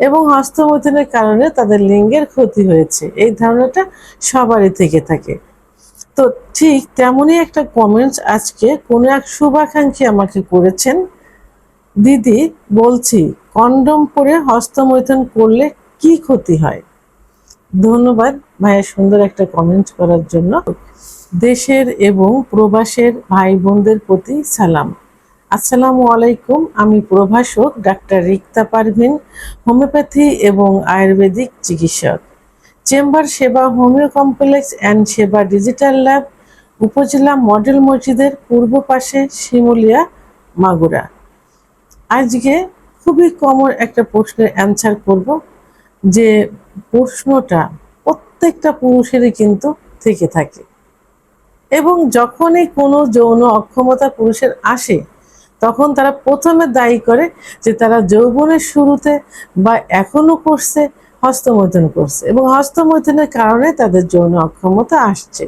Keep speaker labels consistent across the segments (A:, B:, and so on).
A: এবং হস্তমৈথুনের কারণে তাদের লিঙ্গের ক্ষতি হয়েছে। এই ধারণাটা সবারই থেকে থাকে। তো ঠিক তেমনই একটা কমেন্টস আজকে কোনো এক শুভাকাঙ্ক্ষী আমাকে করেছেন। দিদি, বলছি কন্ডম পরে হস্তমৈথুন করলে কি ক্ষতি হয়? ধন্যবাদ ভাইয়া সুন্দর একটা কমেন্ট করার জন্য। দেশের এবং প্রবাসের ভাই বোনদের প্রতি সালাম। আসসালামু আলাইকুম, আমি প্রভাষক ডাক্তার রিক্তা পারভিন, হোমিওপ্যাথি এবং আয়ুর্বেদিক চিকিৎসক। Chamber Seba homeo complex and Seba digital lab উপজেলা মডেল মসজিদের পূর্ব পাশে শিমুলিয়া, মাগুরা। আজকে খুবই কমন একটা প্রশ্নের অ্যান্সার করব, যে প্রশ্নটা প্রত্যেকটা পুরুষেরই কিন্তু থেকে থাকে। এবং যখনই কোনো যৌন অক্ষমতা পুরুষের আসে তখন তারা প্রথমে দায়ী করে যে তারা যৌবনের শুরুতে বা এখনও করছে, হস্তমৈথুন করছে এবং হস্তমৈথুনের কারণে তাদের যৌন অক্ষমতা আসছে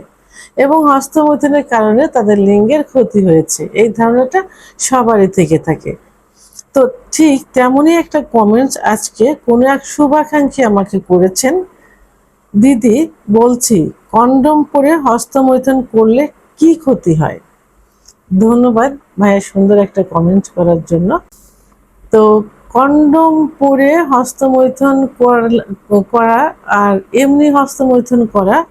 A: এবং হস্তমৈথুনের কারণে তাদের লিঙ্গের ক্ষতি হয়েছে। এই ধারণাটা সবারই থেকে থাকে। তো ঠিক তেমনই একটা কমেন্টস আজকে কোনো এক শুভাকাঙ্ক্ষী আমাকে করেছেন। দিদি, বলছি, কন্ডম পরে হস্তমৈথুন করলে কি ক্ষতি হয়? ধন্যবাদ ভাইয়া সুন্দর একটা কমেন্ট করার জন্য। তো কন্ডম পরে হস্তমৈথুন কর- আর এমনি হস্তমৈথুন করা,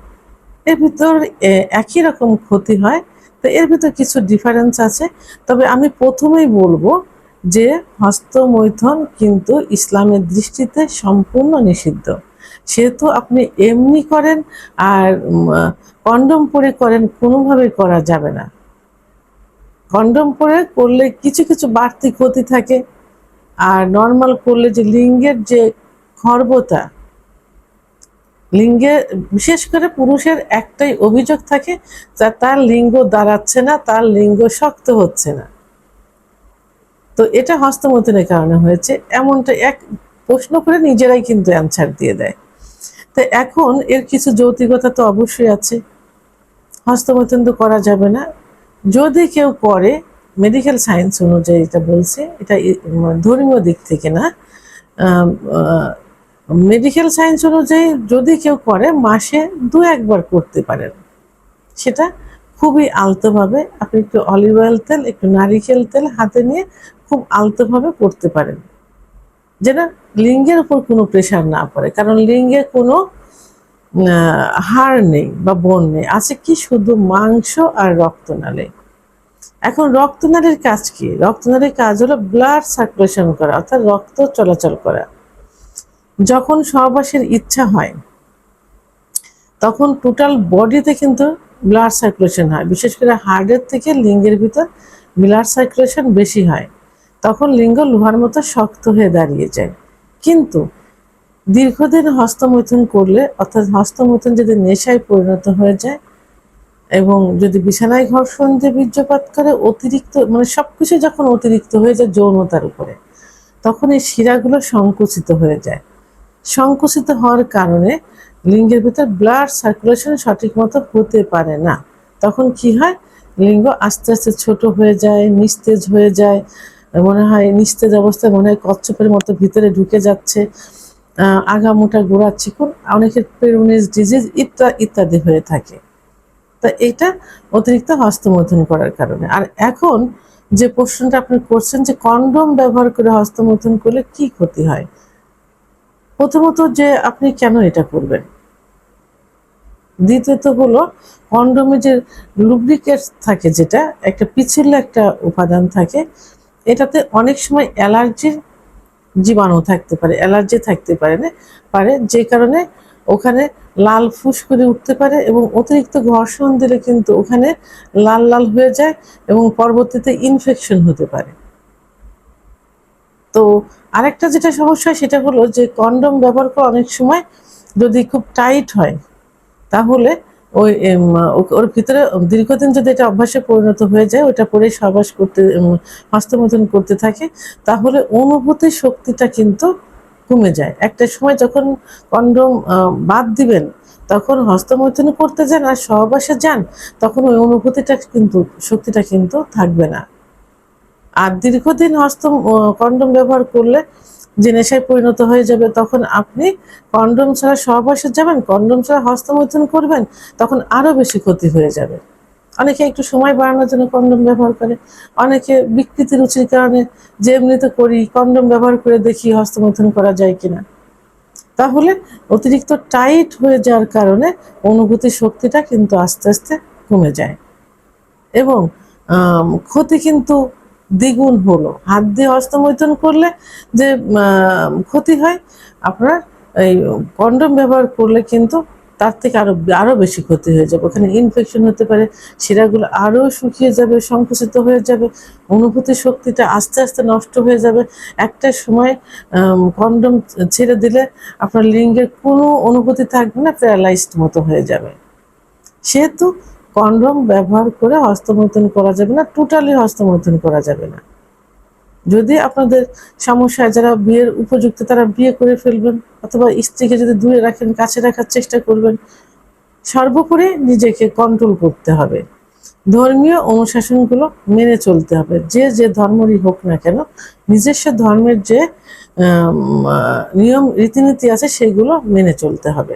A: এর ভিতর একই রকম ক্ষতি হয়। তো এর ভিতর কিছু ডিফারেন্স আছে। তবে আমি প্রথমেই বলব যে হস্তমৈথুন কিন্তু ইসলামের দৃষ্টিতে সম্পূর্ণ নিষিদ্ধ। সেহেতু আপনি এমনি করেন আর কন্ডম পরে করেন, কোনোভাবেই করা যাবে না। কন্ডম পরে করলে কিছু কিছু বাড়তি ক্ষতি থাকে। আর নর্মাল করলে যে লিঙ্গের যে খর্বতা, লিঙ্গে বিশেষ করে পুরুষের একটাই অভিযোগ থাকে যা তার লিঙ্গ দাঁড়াচ্ছে না, তার লিঙ্গ শক্ত হচ্ছে না। তো এটা হস্তমৈথুনের কারণে হয়েছে। এমনটা এক প্রশ্ন করে নিজেরাই কিন্তু অ্যান্সার দিয়ে দেয়। তো এখন এর কিছু যৌতিকতা তো অবশ্যই আছে। হস্তমৈথুন তো করা যাবে না। যদি কেউ করে মেডিকেল সায়েন্স অনুযায়ী এটা বলছে, এটা ধর্মীয় দিক থেকে না মেডিকেল সায়েন্স অনুযায়ী যদি কেউ করে, মাসে দু একবার করতে পারেন। সেটা খুবই আলতোভাবে, আপনি একটু অলিভ অয়েল তেল, একটু নারিকেল তেল হাতে নিয়ে খুব আলতোভাবে করতে পারেন। যেটা লিঙ্গের উপর কোনো প্রেশার না পড়ে। কারণ লিঙ্গে কোনো হাড় নেই বা বন নেই, আছে কি শুধু মাংস আর রক্তনালী? এখন রক্তনালীর কাজ কি? রক্তনালীর কাজ হলো ব্লাড সার্কুলেশন করা, অর্থাৎ রক্ত চলাচল করা। যখন সহবাসের ইচ্ছা হয়, তখন টোটাল বডিতে কিন্তু ব্লাড সার্কুলেশন হয়। বিশেষ করে হার্টের থেকে লিঙ্গের ভিতর ব্লাড সার্কুলেশন বেশি হয়। তখন লিঙ্গ লোহার মতো শক্ত হয়ে দাঁড়িয়ে যায়। কিন্তু দীর্ঘদিন হস্তমৈথুন করলে, অর্থাৎ হস্তমৈথুন যদি নেশায় পরিণত হয়ে যায় এবং যদি বিছানায় ঘর্ষণ দিয়ে বীর্যপাত করে, অতিরিক্ত মানে সবকিছু যখন অতিরিক্ত হয়ে যায় যৌনতার উপরে, তখন এই শিরাগুলো সংকুচিত হয়ে যায়। সংকুচিত হওয়ার কারণে লিঙ্গের ভিতর ব্লাড সার্কুলেশন সঠিক মতো হতে পারে না। তখন কি হয়? লিঙ্গ আস্তে আস্তে ছোট হয়ে যায়, নিস্তেজ হয়ে যায়, মনে হয় নিস্তেজ অবস্থায় মনে হয় কচ্ছপের মতো ভিতরে ঢুকে যাচ্ছে। আগামোটা গোড়া চিকুন, অনেকের পেরুনিস ডিজিজ ইত্যাদি ইত্যাদি হয়ে থাকে। তা এটা অতিরিক্ত হস্তমৈথুন করার কারণে। আর এখন যে প্রশ্নটা আপনি করছেন যে কন্ডম ব্যবহার করে হস্তমৈথুন করলে কি ক্ষতি হয়? প্রথমত যে আপনি কেন এটা করবেন? দ্বিতীয়ত হলো, কন্ডমে যে লুব্রিকেট থাকে যেটা, একটা পিছলে একটা উপাদান থাকে, এটাতে অনেক সময় অ্যালার্জির জীবাণু থাকতে পারে, অ্যালার্জি থাকতে পারে না, পারে যে কারণে ওখানে লাল ফুস করে উঠতে পারে এবং অতিরিক্ত ঘর্ষণ দিলে কিন্তু ওখানে লাল লাল হয়ে যায় এবং পরবর্তীতে ইনফেকশন হতে পারে। তো আরেকটা যেটা সমস্যা সেটা হলো যে কন্ডম ব্যবহার করা অনেক সময় যদি খুব টাইট হয়, তাহলে ওই ওর ভিতরে দীর্ঘদিন যদি এটা অভ্যাসে পরিণত হয়ে যায়, ওটা পরে সাবাস করতে হস্তমতন করতে থাকে, তাহলে অনুভূতি শক্তিটা কিন্তু কমে যায়। একটা সময় যখন কন্ডম বাদ দিবেন, তখন হস্তমৈথুন করতে যান আর সহবাসে যান, তখন ওই অনুভূতিটা কিন্তু, শক্তিটা কিন্তু থাকবে না। আর দীর্ঘদিন হস্ত কন্ডম ব্যবহার করলে যে নেশায় পরিণত হয়ে যাবে, তখন আপনি কন্ডোম ছাড়া সহবাসে যাবেন, কন্ডোম ছাড়া হস্তমৈথুন করবেন, তখন আরও বেশি ক্ষতি হয়ে যাবে। অনেকে একটু সময় বাড়ানোর জন্য কন্ডোম ব্যবহার করে, অনেকে বিকৃতি রুচির কারণে যে এমনিতে করি, কন্ডোম ব্যবহার করে দেখি হস্তমৈথুন করা যায় কিনা। তাহলে অতিরিক্ত টাইট হয়ে যাওয়ার কারণে অনুভূতি শক্তিটা কিন্তু আস্তে আস্তে কমে যায়। এবং ক্ষতি কিন্তু দ্বিগুণ হলো। হাত দিয়ে হস্তমৈথুন করলে যে ক্ষতি হয়, আপনার এই কন্ডোম ব্যবহার করলে কিন্তু তার থেকে আরও আরও বেশি ক্ষতি হয়ে যাবে। ওখানে ইনফেকশন হতে পারে, শিরাগুলো আরও শুকিয়ে যাবে, সংকুচিত হয়ে যাবে, অনুভূতি শক্তিটা আস্তে আস্তে নষ্ট হয়ে যাবে। একটা সময় কন্ডোম ছেড়ে দিলে আপনার লিঙ্গের কোনো অনুভূতি থাকবে না, প্যারালাইজড মতো হয়ে যাবে। সেহেতু কন্ডোম ব্যবহার করে হস্তমৈথুন করা যাবে না টোটালি হস্তমৈথুন করা যাবে না। যদি আপনাদের সমস্যায় যারা বিয়ের উপযুক্ত তারা বিয়ে করে ফেলবেন, অথবা স্ত্রীকে যদি দূরে রাখেন, কাছে রাখার চেষ্টা করবেন, সর্বোপরি নিজেকে কন্ট্রোল করতে হবে। ধর্মীয় অনুশাসনগুলো মেনে চলতে হবে। যে যে ধর্মরই হোক না কেন, নিজস্ব ধর্মের যে নিয়ম, রীতিনীতি আছে, সেগুলো মেনে চলতে হবে।